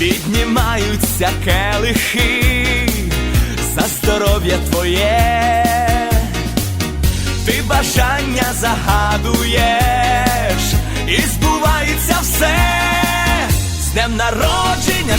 Піднімаються келихи за здоров'я твоє, ти бажання загадуєш, і збувається все, з днем народження